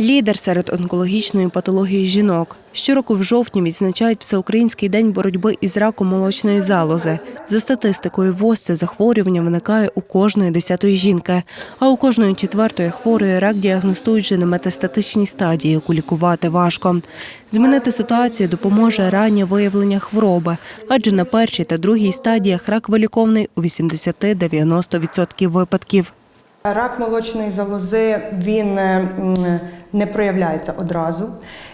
Лідер серед онкологічної патології жінок. Щороку в жовтні відзначають Всеукраїнський день боротьби із раком молочної залози. За статистикою ВОЗ це захворювання виникає у кожної десятої жінки, а у кожної четвертої хворої рак діагностують вже на метастатичній стадії, яку лікувати важко. Змінити ситуацію допоможе раннє виявлення хвороби, адже на першій та другій стадіях рак виліковний у 80-90% випадків. Рак молочної залози він не проявляється одразу.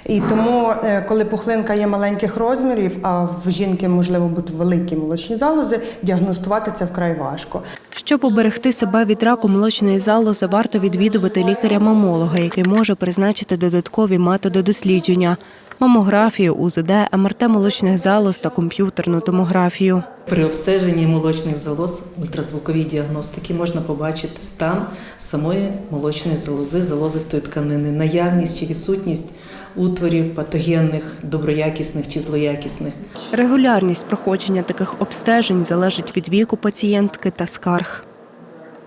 І тому, е, коли пухлинка є маленьких розмірів, а в жінки можливо бути великі молочні залози, діагностувати це вкрай важко. Щоб уберегти себе від раку молочної залози, варто відвідувати лікаря-мамолога, який може призначити додаткові методи дослідження мамографію, УЗД, МРТ молочних залоз та комп'ютерну томографію. При обстеженні молочних залоз ультразвуковій діагностики можна побачити стан самої молочної залози, залозистої тканини, наявність чи відсутність утворів патогенних, доброякісних чи злоякісних. Регулярність проходження таких обстежень залежить від віку пацієнтки та скарг.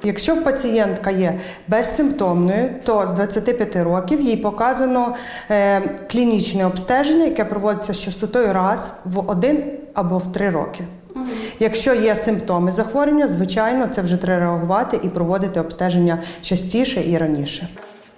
Якщо пацієнтка є безсимптомною, то з 25 років їй показано е, клінічне обстеження, яке проводиться з частотою раз в один або в три роки. Якщо є симптоми захворювання, звичайно, це вже треба реагувати і проводити обстеження частіше і раніше.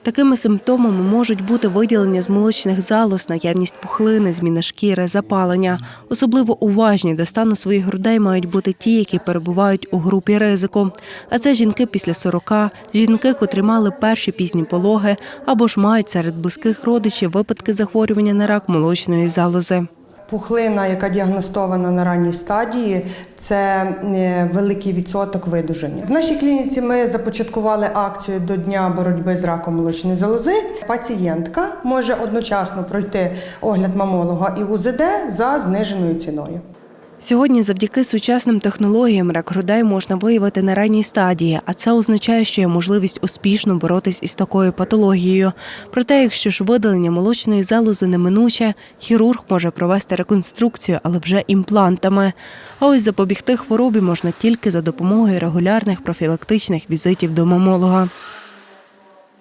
Такими симптомами можуть бути виділення з молочних залоз, наявність пухлини, зміна шкіри, запалення. Особливо уважні до стану своїх грудей мають бути ті, які перебувають у групі ризику. А це жінки після 40, жінки, котрі мали перші пізні пологи або ж мають серед близьких родичів випадки захворювання на рак молочної залози. Пухлина, яка діагностована на ранній стадії, це е, великий відсоток видуження. В нашій клініці ми започаткували акцію до дня боротьби з раком молочної залози. Пацієнтка може одночасно пройти огляд мамолога і УЗД за зниженою ціною. Сьогодні завдяки сучасним технологіям рак грудей можна виявити на ранній стадії, а це означає, що є можливість успішно боротись із такою патологією. Проте, якщо ж видалення молочної залози неминуче, хірург може провести реконструкцію, але вже імплантами. А ось запобігти хворобі можна тільки за допомогою регулярних профілактичних візитів до мамолога.